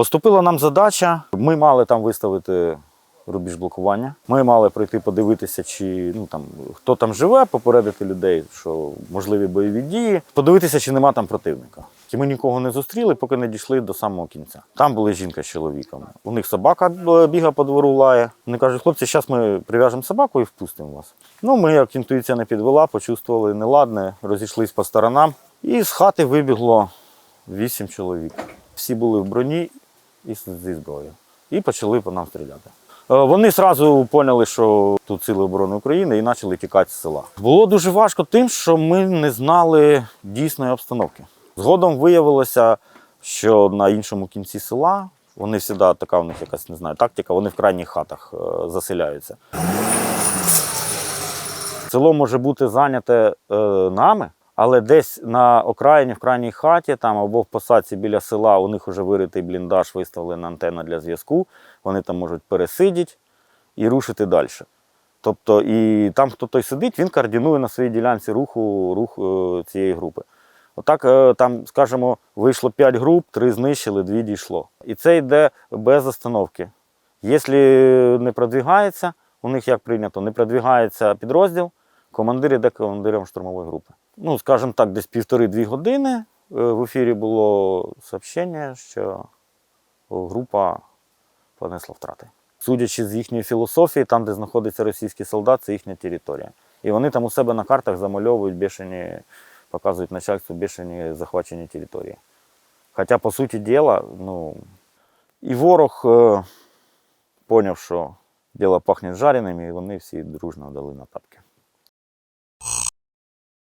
Поступила нам задача. Ми мали там виставити рубіж блокування. Ми мали пройти подивитися, чи ну там хто там живе, попередити людей, що можливі бойові дії, подивитися, чи нема там противника. І ми нікого не зустріли, поки не дійшли до самого кінця. Там були жінка з чоловіком. У них собака е, бігає по двору лає. Вони кажуть, хлопці, зараз ми прив'яжемо собаку і впустимо вас. Ну, ми, як інтуїція не підвела, почувствували неладне, розійшлись по сторонам. І з хати вибігло вісім чоловік. Всі були в броні і зі зброєю. І почали по нам стріляти. Е, Вони одразу поняли, що тут сили оборони України і почали тікати з села. Було дуже важко тим, що ми не знали дійсної обстановки. Згодом виявилося, що на іншому кінці села вони завжди така в них якась не знаю, тактика, вони в крайніх хатах е, заселяються. Село може бути зайняте е, нами, але десь на окраїні, в крайній хаті там або в посадці біля села у них вже виритий бліндаж, виставлена антенна для зв'язку. Вони там можуть пересидіти і рушити далі. Тобто, і там, хто той сидить, він координує на своїй ділянці руху рух е, цієї групи. Отак, е, там, скажімо, вийшло 5 груп, 3 знищили, 2 дійшло. І це йде без остановки. Якщо не продвигається, у них як прийнято, не продвигається підрозділ, командир йде командиром штурмової групи. Ну, скажімо так, десь півтори-дві години е, в ефірі було сообщення, що група понесла втрати. Судячи з їхньої філософії, там, де знаходиться російський солдат, це їхня територія. І вони там у себе на картах замальовують бешені, показують начальству бешені захвачені території. Хоча, по суті діла, ну, і ворог е, поняв, що діло пахне жареним, і вони всі дружно дали на тапки.